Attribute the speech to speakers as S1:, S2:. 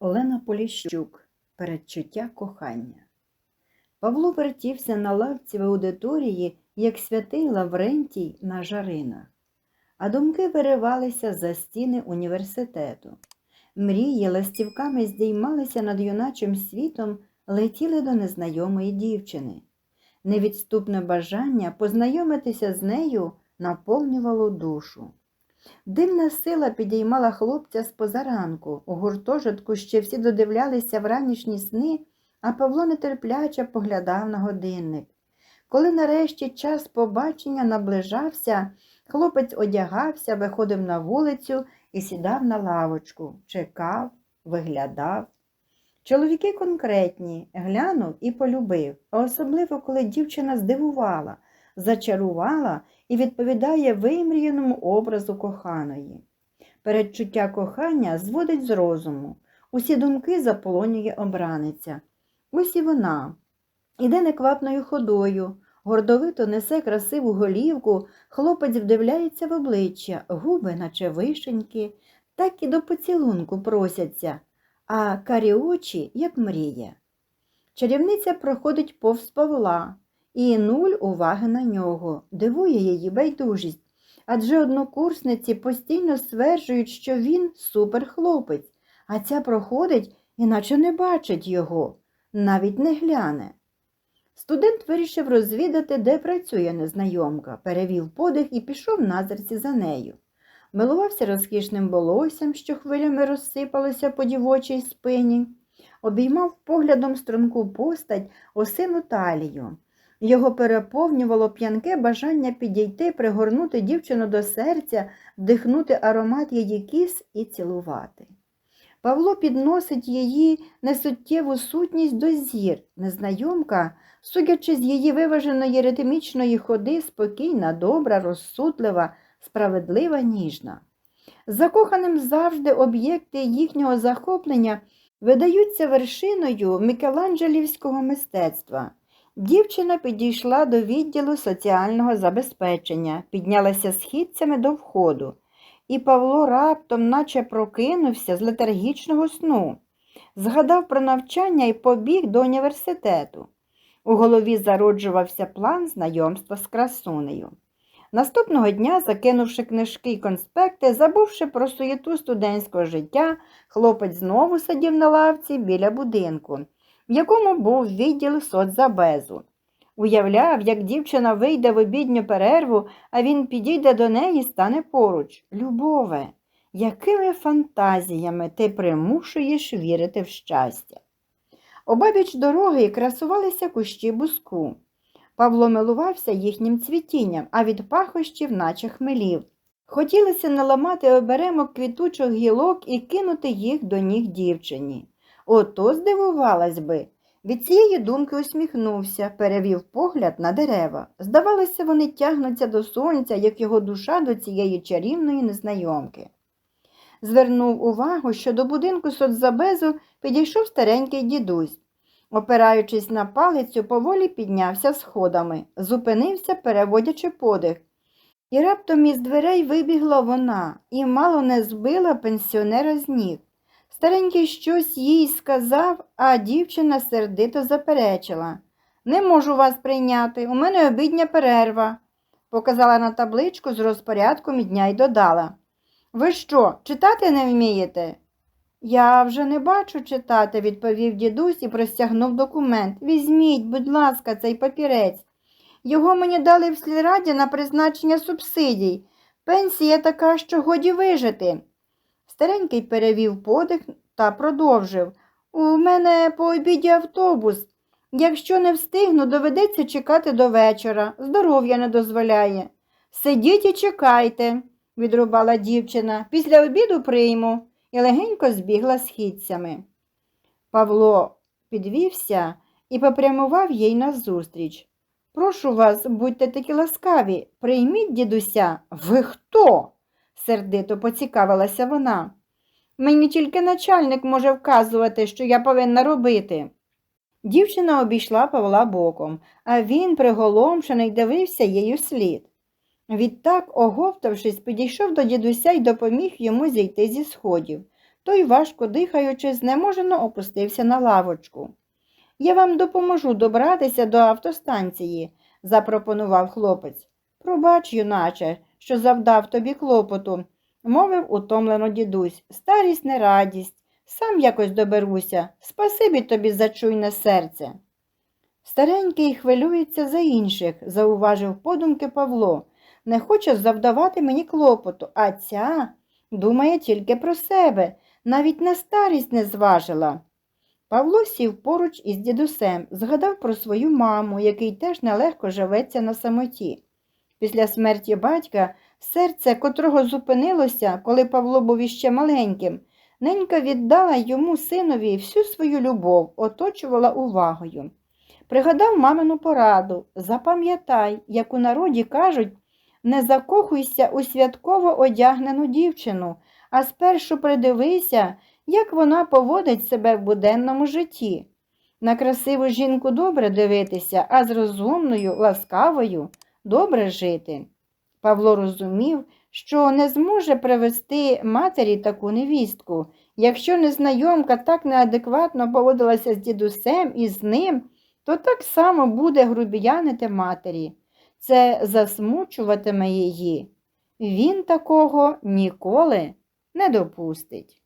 S1: Олена Поліщук. Передчуття кохання. Павло вертівся на лавці в аудиторії, як святий Лаврентій на жаринах, а думки виривалися за стіни університету. Мрії ластівками здіймалися над юначим світом, летіли до незнайомої дівчини. Невідступне бажання познайомитися з нею наповнювало душу. Дивна сила підіймала хлопця з позаранку. У гуртожитку ще всі додивлялися в ранішні сни, а Павло нетерпляче поглядав на годинник. Коли нарешті час побачення наближався, хлопець одягався, виходив на вулицю і сідав на лавочку, чекав, виглядав. Чоловіки конкретні, глянув і полюбив, особливо, коли дівчина здивувала, зачарувала і відповідає вимріяному образу коханої. Передчуття кохання зводить з розуму, усі думки заполонює обраниця. Ось і вона. Іде неквапною ходою, гордовито несе красиву голівку, хлопець вдивляється в обличчя, губи, наче вишеньки, так і до поцілунку просяться, а карі очі, як мріє. Чарівниця проходить повз Павла, і нуль уваги на нього, дивує її байдужість, адже однокурсниці постійно стверджують, що він суперхлопець, а ця проходить, іначе не бачить його, навіть не гляне. Студент вирішив розвідати, де працює незнайомка, перевів подих і пішов назирці за нею. Милувався розкішним волоссям, що хвилями розсипалося по дівочій спині, обіймав поглядом струнку постать осину талію. Його переповнювало п'янке бажання підійти, пригорнути дівчину до серця, вдихнути аромат її кіс і цілувати. Павло підносить її несуттєву сутність до зір. Незнайомка, судячи з її виваженої ритмічної ходи, спокійна, добра, розсудлива, справедлива, ніжна. Закоханим завжди об'єкти їхнього захоплення видаються вершиною мікеланджелівського мистецтва. Дівчина підійшла до відділу соціального забезпечення, піднялася східцями до входу, і Павло раптом, наче прокинувся з летаргічного сну, згадав про навчання і побіг до університету. У голові зароджувався план знайомства з красунею. Наступного дня, закинувши книжки й конспекти, забувши про суєту студентського життя, хлопець знову сидів на лавці біля будинку в якому був відділ соцзабезу. Уявляв, як дівчина вийде в обідню перерву, а він підійде до неї і стане поруч. Любове, якими фантазіями ти примушуєш вірити в щастя? Обабіч дороги красувалися кущі буску. Павло милувався їхнім цвітінням, а від пахощів, наче хмелів. Хотілося наламати оберемок квітучих гілок і кинути їх до ніг дівчині. Ото здивувалась би. Від цієї думки усміхнувся, перевів погляд на дерева. Здавалося, вони тягнуться до сонця, як його душа до цієї чарівної незнайомки. Звернув увагу, що до будинку соцзабезу підійшов старенький дідусь. Опираючись на палицю, поволі піднявся сходами, зупинився, переводячи подих. І раптом із дверей вибігла вона і мало не збила пенсіонера з ніг. Старенький щось їй сказав, а дівчина сердито заперечила. Не можу вас прийняти, у мене обідня перерва, показала на табличку з розпорядком і дня й додала. Ви що, читати не вмієте? Я вже не бачу читати, відповів дідусь і простягнув документ. Візьміть, будь ласка, цей папірець. Його мені дали в сільраді на призначення субсидій. Пенсія така, що годі вижити. Старенький перевів подих та продовжив. У мене по обіді автобус. Якщо не встигну, доведеться чекати до вечора. Здоров'я не дозволяє. Сидіть і чекайте, відрубала дівчина. Після обіду прийму і легенько збігла східцями. Павло підвівся і попрямував їй назустріч. Прошу вас, будьте такі ласкаві, прийміть дідуся. Ви хто? Сердито поцікавилася вона. Мені тільки начальник може вказувати, що я повинна робити. Дівчина обійшла Павла боком, а він, приголомшений, дивився їй слід. Відтак, оговтавшись, підійшов до дідуся й допоміг йому зійти зі сходів. Той, важко дихаючи, знеможено опустився на лавочку. Я вам допоможу добратися до автостанції, запропонував хлопець. Пробач, юначе, що завдав тобі клопоту, мовив утомлено дідусь. Старість не радість, сам якось доберуся. Спасибі тобі за чуйне серце. Старенький хвилюється за інших, зауважив подумки Павло. Не хоче завдавати мені клопоту, а ця думає тільки про себе, навіть на старість не зважила. Павло сів поруч із дідусем, згадав про свою маму, який теж нелегко живеться на самоті. Після смерті батька серце, котрого зупинилося, коли Павло був іще маленьким, ненька віддала йому синові всю свою любов, оточувала увагою. Пригадав мамину пораду запам'ятай, як у народі кажуть, не закохуйся у святково одягнену дівчину, а спершу придивися, як вона поводить себе в буденному житті. На красиву жінку добре дивитися, а з розумною, ласкавою добре жити. Павло розумів, що не зможе привести матері таку невістку, якщо незнайомка так неадекватно поводилася з дідусем і з ним, то так само буде грубіянити матері. Це засмучуватиме її. Він такого ніколи не допустить.